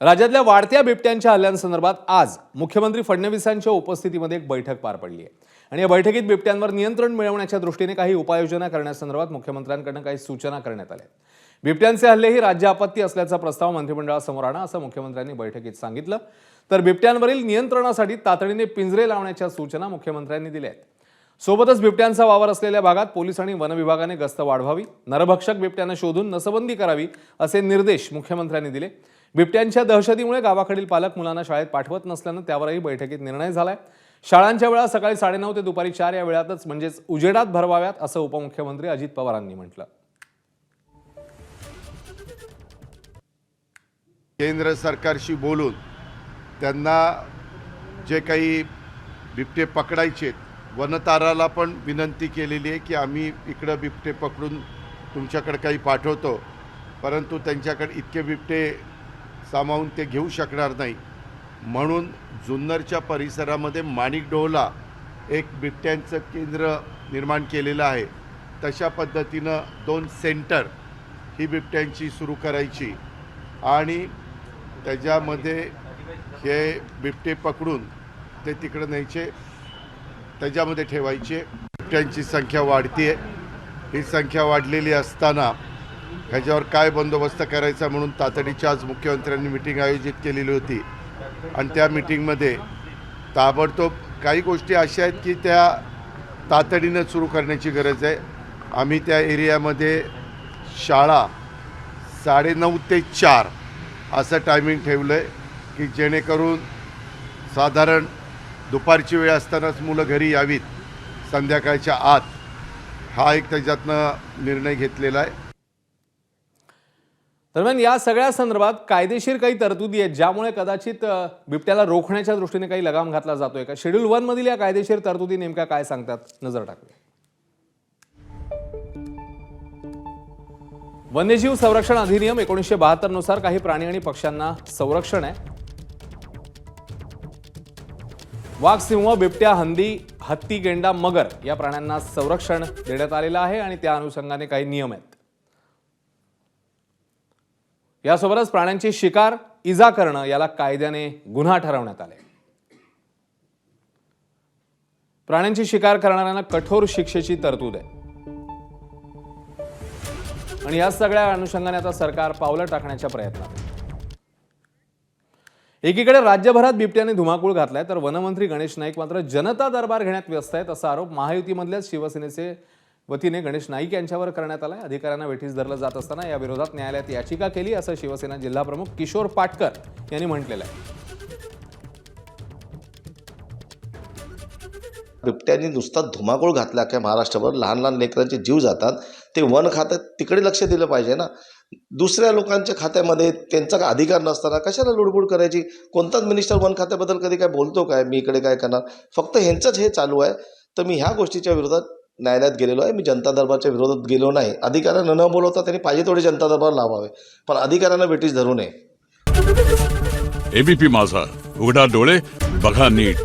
राज्यातल्या वाढत्या बिबट्यांच्या हल्ल्यांसंदर्भात आज मुख्यमंत्री फडणवीसांच्या उपस्थितीमध्ये एक बैठक पार पडली आहे. आणि या बैठकीत बिबट्यांवर नियंत्रण मिळवण्याच्या दृष्टीने काही उपाययोजना करण्यासंदर्भात मुख्यमंत्र्यांकडून काही सूचना करण्यात आल्या आहेत. बिबट्यांचे हल्ले ही राज्य आपत्ती असल्याचा प्रस्ताव मंत्रिमंडळासमोर आणा असं मुख्यमंत्र्यांनी बैठकीत सांगितलं. तर बिबट्यांवरील नियंत्रणासाठी तातडीने पिंजरे लावण्याच्या सूचना मुख्यमंत्र्यांनी दिल्या आहेत. सोबतच बिबट्यांचा वावर असलेल्या भागात पोलीस आणि वनविभागाने गस्त वाढवावी नरभक्षक बिबट्यांना शोधून नसबंदी करावी असे निर्देश मुख्यमंत्र्यांनी दिले. बिबट्यांच्या दहशतीमुळे गावाकडील पालक मुलांना शाळेत पाठवत नसल्यानं त्यावरही बैठकीत निर्णय झालाय. शाळांच्या वेळा सकाळी साडेनऊ ते दुपारी चार या वेळातच म्हणजेच उजेडात भरवाव्यात असं उपमुख्यमंत्री अजित पवारांनी म्हटलं. केंद्र सरकारशी बोलून त्यांना जे काही बिबटे पकडायचे वनताराला पण विनंती केलेली आहे की आम्ही इकडं बिबटे पकडून तुमच्याकडे काही पाठवतो. परंतु त्यांच्याकडे इतके बिबटे सामावून ते घेऊ शकणार नाही. म्हणून जुन्नरच्या परिसरामध्ये माणिकडोहला एक बिबट्यांचं केंद्र निर्माण केलेलं आहे. तशा पद्धतीनं दोन सेंटर ही बिबट्यांची सुरू करायची आणि त्याच्यामध्ये हे बिबटे पकडून ते तिकडं न्यायचे त्याच्यामध्ये ठेवायचे. बिबट्यांची संख्या वाढते ही संख्या वाढलेली असताना ह्याच्यावर काय बंदोबस्त करायचा म्हणून तातडीची आज मुख्यमंत्र्यांनी मिटिंग आयोजित केलेली होती. आणि त्या मिटिंगमध्ये ताबडतोब काही गोष्टी अशा आहेत की त्या तातडीनं सुरू करण्याची गरज आहे. आम्ही त्या एरियामध्ये शाळा साडेनऊ ते चार असं टायमिंग ठेवलं आहे की जेणेकरून साधारण दुपारची वेळ असतानाच मुलं घरी यावीत. संध्याकाळच्या आत हा एक त्याच्यातनं निर्णय घेतलेला आहे. दरम्यान या सगळ्या संदर्भात कायदेशीर काही तरतुदी आहेत ज्यामुळे कदाचित बिबट्याला रोखण्याच्या दृष्टीने काही लगाम घातला जातोय का? शेड्यूल वन मधील या कायदेशीर तरतुदी नेमक्या काय सांगतात? नजर टाकूया. वन्यजीव संरक्षण अधिनियम एकोणीसशे बहात्तरनुसार काही प्राणी आणि पक्ष्यांना संरक्षण आहे. वाघ सिंह बिबट्या हंदी हत्ती गेंडा मगर या प्राण्यांना संरक्षण देण्यात आलेलं आहे आणि त्या अनुषंगाने काही नियम आहेत. यासोबतच प्राण्यांची शिकार इजा करणं याला कायद्याने गुन्हा ठरवण्यात आले. प्राण्यांची शिकार करणाऱ्यांना कठोर शिक्षेची तरतूद आहे. आणि या सगळ्या अनुषंगाने आता सरकार पावलं टाकण्याच्या प्रयत्नात एकीकडे राज्यभरात बिबट्याने धुमाकूळ घातलाय तर वनमंत्री गणेश नाईक मात्र जनता दरबार घेण्यात व्यस्त आहेत असा आरोप महायुतीमधल्याच शिवसेनेचे वतीने गणेश नाईक यांच्यावर करण्यात आलाय. अधिकाऱ्यांना वेठीस धरलं जात असताना या विरोधात न्यायालयात याचिका केली असं शिवसेना जिल्हाप्रमुख किशोर पाटकर यांनी म्हटलेलं आहे. बिबट्यांनी नुसता धुमाकूळ घातला काय महाराष्ट्रावर लहान लहान लेकरांचे जीव जातात. ते वन खातं तिकडे लक्ष दिलं पाहिजे ना. दुसऱ्या लोकांच्या खात्यामध्ये त्यांचा काय अधिकार नसताना कशाला लुडबुड करायची? कोणताच मिनिस्टर वन खात्याबद्दल कधी काय बोलतो काय? मी इकडे काय करणार? फक्त ह्यांचंच हे चालू आहे. तर मी ह्या गोष्टीच्या विरोधात न्यायालयात गेलेलो आहे. मी जनता दरबारच्या विरोधात गेलो नाही. अधिकाऱ्यांना न बोलवता त्यांनी पाहिजे तेवढे जनता दरबार लावावे. पण अधिकाऱ्यांना ब्रिटिश धरू नये. एबीपी माझा. उघडा डोळे बघा नीट.